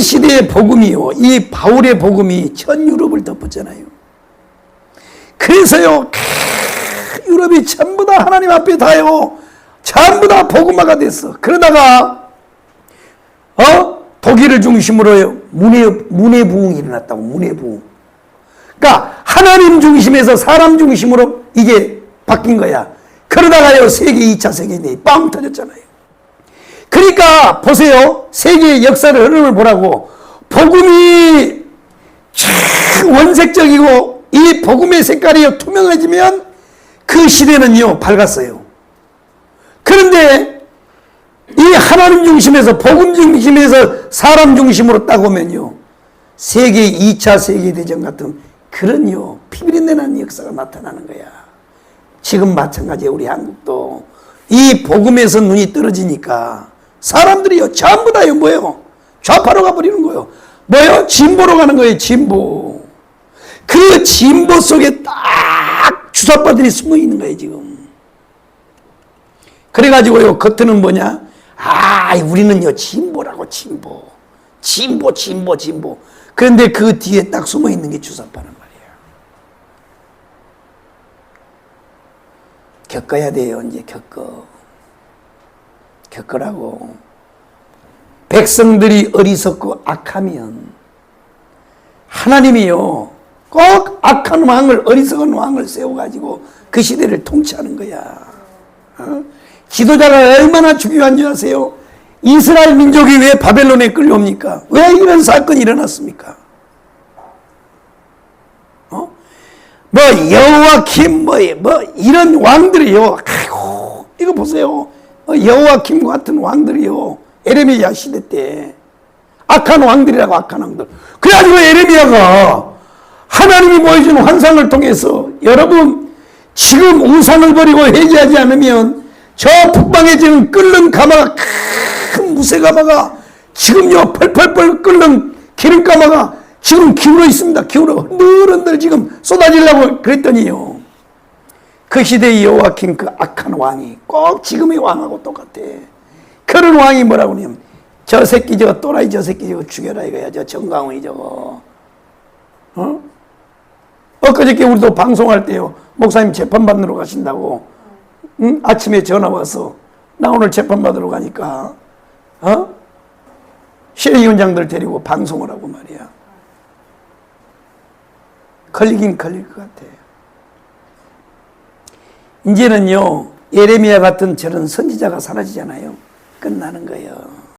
시대의 복음이요. 이 바울의 복음이 전 유럽을 덮었잖아요. 그래서요, 캬, 유럽이 전부 다 하나님 앞에 다요. 전부 다 복음화가 됐어. 그러다가, 어? 독일을 중심으로 문해, 문해 부흥이 일어났다고, 문해 부흥. 그러니까 하나님 중심에서 사람 중심으로 이게 바뀐 거야. 그러다가요, 세계 2차 세계대전이 빵 터졌잖아요. 그러니까 보세요. 세계의 역사를 흐름을 보라고. 복음이 참 원색적이고 이 복음의 색깔이 투명해지면 그 시대는요 밝았어요. 그런데 이 하나님 중심에서 복음 중심에서 사람 중심으로 딱 오면요 세계 2차 세계대전 같은 그런요 피비린내 나는 역사가 나타나는 거야. 지금 마찬가지예요 우리 한국도 이 복음에서 눈이 떨어지니까 사람들이요 전부 다요 뭐예요? 좌파로 가버리는 거예요. 뭐예요? 진보로 가는 거예요 진보. 그 진보 속에 딱 주사파들이 숨어 있는 거예요 지금. 그래가지고요 겉으로는 뭐냐? 아 우리는요 진보라고 진보. 진보 진보 진보. 그런데 그 뒤에 딱 숨어 있는 게 주사파란 말이에요. 겪어야 돼요 이제 겪어 겪으라고 백성들이 어리석고 악하면 하나님이요 꼭 악한 왕을 어리석은 왕을 세워가지고 그 시대를 통치하는 거야 어? 지도자가 얼마나 중요한 줄 아세요? 이스라엘 민족이 왜 바벨론에 끌려옵니까? 왜 이런 사건이 일어났습니까? 어? 뭐 여호와킴 뭐, 뭐 이런 왕들이요. 아이고 이거 보세요. 어, 여호와킴 같은 왕들이요. 에레미야 시대 때 악한 왕들이라고 악한 왕들. 그래가지고 에레미야가 하나님이 보여준 환상을 통해서 여러분 지금 우상을 버리고 회개하지 않으면 저 북방에 지금 끓는 가마가 큰 무쇠 가마가 지금 요 펄펄펄 끓는 기름 가마가 지금 기울어 있습니다. 기울어 흔들흔들 지금 쏟아지려고 그랬더니요. 그 시대의 여호와킹 그 악한 왕이 꼭 지금의 왕하고 똑같아. 그런 왕이 뭐라고 하냐면 저 새끼 저거 또라이 저 새끼 저거 죽여라 이거야. 저 정강훈이 저거. 어? 엊그저께 우리도 방송할 때요. 목사님 재판받으러 가신다고. 응? 아침에 전화 와서 나 오늘 재판받으러 가니까 어? 시행위원장들 데리고 방송을 하고 말이야. 걸리긴 걸릴 것 같아. 이제는요, 예레미야 같은 저런 선지자가 사라지잖아요. 끝나는 거예요.